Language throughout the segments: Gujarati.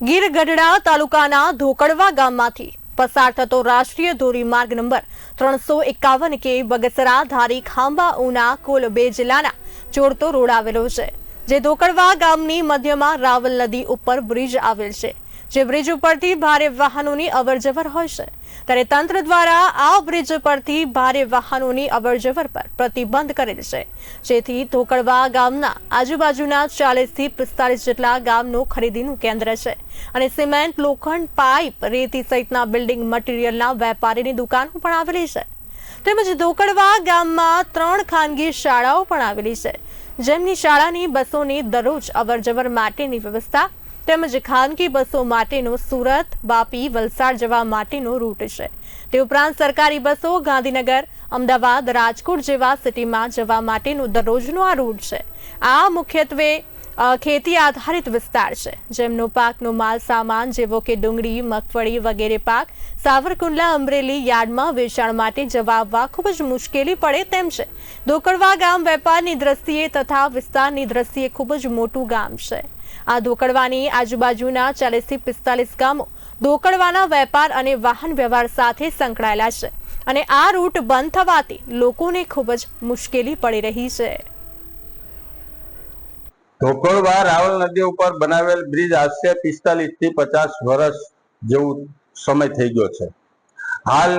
ગીર ગઢડા તાલુકાના ધોકડવા ગામમાંથી પસાર થતો રાષ્ટ્રીય ધોરીમાર્ગ નંબર ત્રણસો એકાવન કે બગસરા ધારી ખાંભા ઉના કુલ બે જિલ્લાના જોડતો રોડ આવેલો છે, જે ધોકડવા ગામની મધ્યમાં રાવલ નદી ઉપર બ્રિજ આવેલ છે. જે બ્રિજ ઉપરથી ભારે વાહનોની અવરજવર હોય છે. ત્યારે તંત્ર દ્વારા આ બ્રિજ પરથી ભારે વાહનોની અવરજવર પર પ્રતિબંધ કરેલ છે. જેથી ધોકડવા ગામના આજુબાજુના ચાલીસથી પિસ્તાલીસ જેટલા ગામનું ખરીદીનું કેન્દ્ર છે. અને સિમેન્ટ, લોખંડ, પાઇપ, રેતી સહિતના બિલ્ડિંગ મટીરિયલના વેપારીની દુકાનો પણ આવેલી છે. તેમજ ધોકડવા ગામમાં ત્રણ ખાનગી શાળાઓ પણ આવેલી છે. જેમની શાળાની બસોની દરરોજ અવરજવર માટેની વ્યવસ્થા તેમજ ખાનગી બસો માટેનો સુરત, બાપી, વલસાડ જવા માટેનો રૂટ છે. તે ઉપરાંત સરકારી બસો, ગાંધીનગર, અમદાવાદ, રાજકોટ જેવા સિટીમાં જવા માટેનો દરરોજનો આ રૂટ છે. આ મુખ્યત્વે ખેતી આધારિત વિસ્તાર છે. જેમનો પાકનો માલ સામાન જેવો કે ડુંગળી, મગફળી વગેરે પાક સાવરકુંડલા, અમરેલી યાર્ડમાં વેચાણ માટે જવા આવવા ખૂબ જ મુશ્કેલી પડે તેમ છે. ધોકડવા ગામ વેપારની દ્રષ્ટિએ તથા વિસ્તારની દ્રષ્ટિએ ખૂબ જ મોટું ગામ છે. આ ધોકડવાની આજુબાજુના ચાલીસથી પિસ્તાલીસ ગામો ધોકડવાના વેપાર અને વાહન વ્યવહાર સાથે સંકળાયેલા છે અને આ રૂટ બંધ થવાથી લોકોને ખૂબ જ મુશ્કેલી પડી રહી છે. ધોકડવા રાવલ નદી ઉપર બનાવેલ બ્રિજ આજથી પિસ્તાલીસથી પચાસ વર્ષ જેવું સમય થઈ ગયો છે. હાલ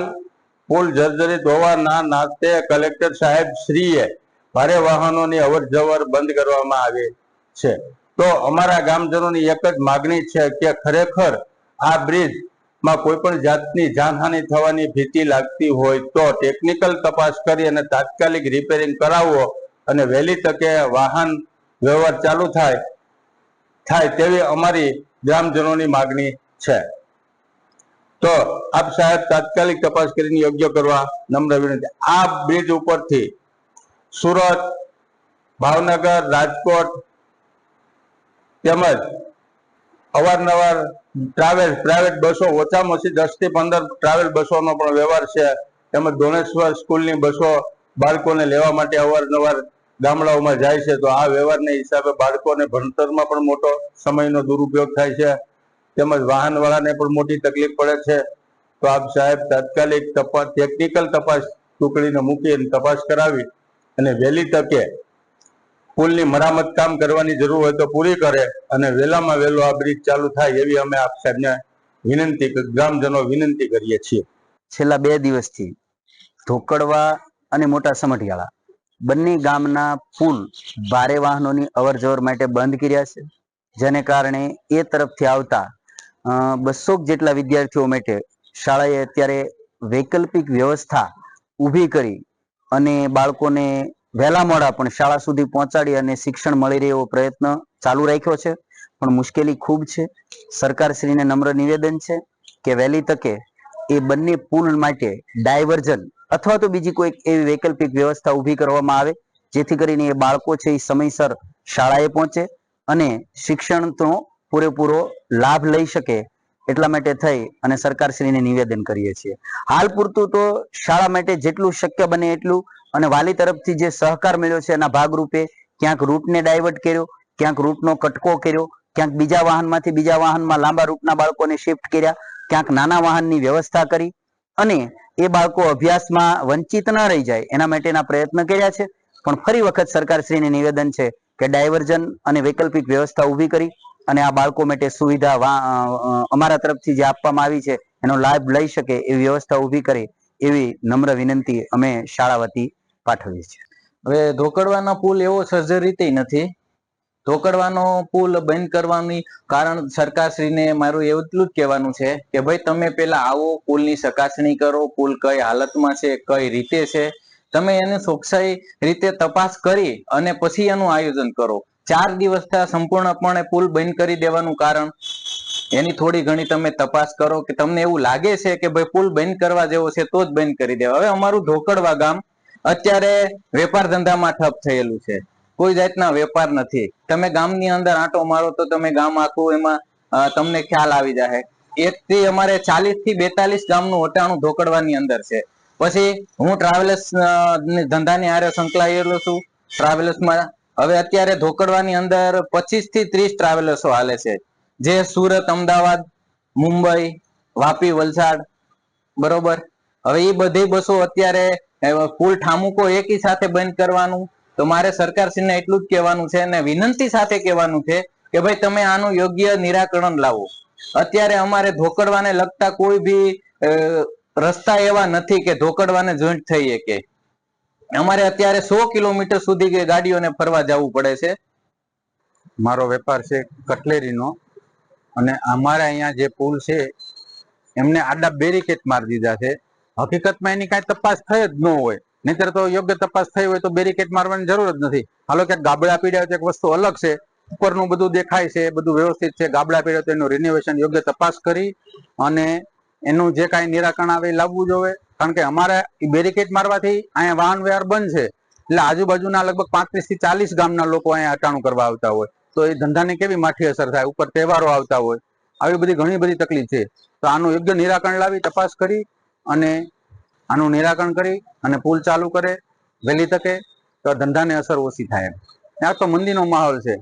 પુલ જર્જરિત હોવાના નાતે કલેક્ટર સાહેબ શ્રીએ ભારે વાહનોની અવર જવર બંધ કરવામાં આવી છે. તો અમારા ગામજનોની એક જ માગણી છે કે ખરેખર આ બ્રિજમાં કોઈ પણ જાતની જાનહાનિ થવાની ભીતિ લાગતી હોય તો ટેકનિકલ તપાસ કરી અને તાત્કાલિક રિપેરિંગ કરાવવો અને વહેલી તકે વાહન વ્યવહાર ચાલુ થાય થાય તેવી અમારી ગ્રામજનોની માગણી છે. તો આપ સાહેબ તાત્કાલિક તપાસ કરીને યોગ્ય કરવા નમ્ર વિનંતી. આ બ્રિજ ઉપરથી સુરત, ભાવનગર, રાજકોટ તેમજ અવારનવાર ટ્રાવેલ, પ્રાઇવેટ બસો ઓછામાં ઓછી દસથી પંદર ટ્રાવેલ બસોનો પણ વ્યવહાર છે. તેમજ ધોણેશ્વર સ્કૂલની બસો બાળકોને લેવા માટે અવારનવાર ગામડાઓમાં જાય છે. તો આ વ્યવહારને હિસાબે બાળકોને ભણતરમાં પણ મોટો સમયનો દુરુપયોગ થાય છે. તેમજ વાહનવાળાને પણ મોટી તકલીફ પડે છે. તો આપ સાહેબ તાત્કાલિક તપાસ ટેકનિકલ તપાસ ટુકડીને મૂકી અને તપાસ કરાવી અને વહેલી તકે પુલની મરામત કામ કરવાની જરૂર હોય તો પૂરી કરે અને વહેલામાં વહેલો આ બ્રિજ ચાલુ થાય એવી અમે આપ સાહેબને વિનંતી ગ્રામજનો વિનંતી કરીએ છીએ. છેલ્લા બે દિવસથી ધોકડવા અને મોટા સમઢિયાળા બંને ગામના પુલ ભારે વાહનોની અવર જવર માટે બંધ કર્યા છે. જેને કારણે એ તરફથી આવતા બસો જેટલા વિદ્યાર્થીઓ માટે શાળાએ અત્યારે વૈકલ્પિક વ્યવસ્થા ઊભી કરી અને બાળકોને વહેલા મોડા પણ શાળા સુધી પહોંચાડી અને શિક્ષણ મળી રહે એવો પ્રયત્ન ચાલુ રાખ્યો છે. પણ મુશ્કેલી ખૂબ છે. સરકારશ્રીને નમ્ર નિવેદન છે કે વહેલી તકે એ બંને પુલ માટે ડાયવર્ઝન અથવા તો બીજી કોઈ એવી વૈકલ્પિક વ્યવસ્થા ઊભી કરવામાં આવે, જેથી કરીને એ બાળકો છે એ સમયસર શાળાએ પહોંચે અને શિક્ષણનો પૂરેપૂરો લાભ લઈ શકે એટલા માટે થઈ અને સરકારશ્રીને નિવેદન કરીએ છીએ. હાલ પૂરતું તો શાળા માટે જેટલું શક્ય બને એટલું અને વાલી તરફથી જે સહકાર મળ્યો છે એના ભાગરૂપે ક્યાંક રૂટને ડાયવર્ટ કર્યો, ક્યાંક રૂટનો કટકો કર્યો, ક્યાંક બીજા વાહનમાંથી બીજા વાહનમાં લાંબા રૂટના બાળકોને શિફ્ટ કર્યા, ક્યાંક નાના વાહનની વ્યવસ્થા કરી અને એ બાળકો અભ્યાસમાં વંચિત ન રહી જાય એના માટેના પ્રયત્ન કર્યા છે. પણ ફરી વખત સરકારશ્રીને નિવેદન છે કે ડાયવર્ઝન અને વૈકલ્પિક વ્યવસ્થા ઊભી કરી અને આ બાળકો માટે સુવિધા અમારા તરફથી જે આપવામાં આવી છે એનો લાભ લઈ શકે એવી વ્યવસ્થા ઊભી કરી એવી નમ્ર વિનંતી અમે શાળા વતી પાઠવીએ છે. હવે ધોકડવાનો પુલ એવો સર્જરીતે નથી. ધોકડવાનો પુલ બંધ કરવાની કારણ સરકારશ્રીને મારું એટલું જ કહેવાનું છે કે ભાઈ તમે પેલા આવો, પુલની ચકાસણી કરો, પુલ કઈ હાલતમાં છે, કઈ રીતે છે. તમે એને ચોકસાઈ રીતે તપાસ કરી અને પછી એનું આયોજન કરો. ચાર દિવસ સંપૂર્ણપણે પુલ બંધ કરી દેવાનું કારણ. એની થોડી ઘણી તમે તપાસ કરો કે તમને એવું લાગે છે કે ભાઈ પુલ બંધ કરવા જેવો છે તો જ બંધ કરી દેવા. હવે અમારું ધોકડવા ગામ અત્યારે વેપાર ધંધામાં ઠપ થયેલું છે. કોઈ જાતના વેપાર નથી. તમે ગામની અંદર આંટો મારો તો તમે ગામ આખું એમાં તમને ખ્યાલ આવી જાય એક થી અમારે ચાલીસથી બેતાલીસ ગામનું વટાણું ધોકડવાની અંદર છે. પછી હું ટ્રાવેલર્સ ધંધાની આરે સંકળાયેલો છું. ટ્રાવેલર્સમાં હવે અત્યારે ધોકડવાની અંદર પચીસથી ત્રીસ ટ્રાવેલર્સો હાલે છે. જે સુરત, અમદાવાદ, મુંબઈ, વાપી, વલસાડ, બરોબર. હવે એ બધી બસો અત્યારે પુલ ઠામુકો એકી સાથે બંધ કરવાનું, તો મારે સરકારશ્રીને એટલું જ કહેવાનું છે અને વિનંતી સાથે કહેવાનું છે કે ભાઈ તમે આનું યોગ્ય નિરાકરણ લાવો. અત્યારે અમારે ધોકડવાને લગતા કોઈ બી રસ્તા એવા નથી કે ધોકડવાને જોઈન્ટ થઈ શકે. અમારે અત્યારે સો કિલોમીટર સુધી ગાડીઓને ફરવા જવું પડે છે. મારો વેપાર છે કટલેરીનો અને અમારા અહીંયા જે પુલ છે, એમને આડા બેરિકેટ મારી દીધા છે. હકીકતમાં એની કાંઈ તપાસ થઈ જ ન હોય. નહીતર તો યોગ્ય તપાસ થઈ હોય તો બેરીકેટ મારવાની જરૂર જ નથી. હાલો કે ગાબડા પીડ્યા તો એક વસ્તુ અલગ છે. ઉપરનું બધું દેખાય છે, બધું વ્યવસ્થિત છે. ગાબડા પીડ્યા તો એનું રિનોવેશન યોગ્ય તપાસ કરી અને એનું જે કાંઈ નિરાકરણ આવે એ લાવવું જોઈએ. કારણ કે અમારે બેરીકેટ મારવાથી અહીંયા વાહન વ્યવહાર બંધ છે. એટલે આજુબાજુના લગભગ પાંત્રીસથી ચાલીસ ગામના લોકો અહીંયા અટાણું કરવા આવતા હોય. તો એ ધંધાની કેવી માઠી અસર થાય? ઉપર તહેવારો આવતા હોય. આવી બધી ઘણી બધી તકલીફ છે. તો આનું યોગ્ય નિરાકરણ લાવી તપાસ કરી અને આનું નિરાકરણ કરી અને પુલ ચાલુ કરે, વહેલી તકે તો ધંધાને અસર ઓછી થાય આ તો મંદીનો માહોલ છે.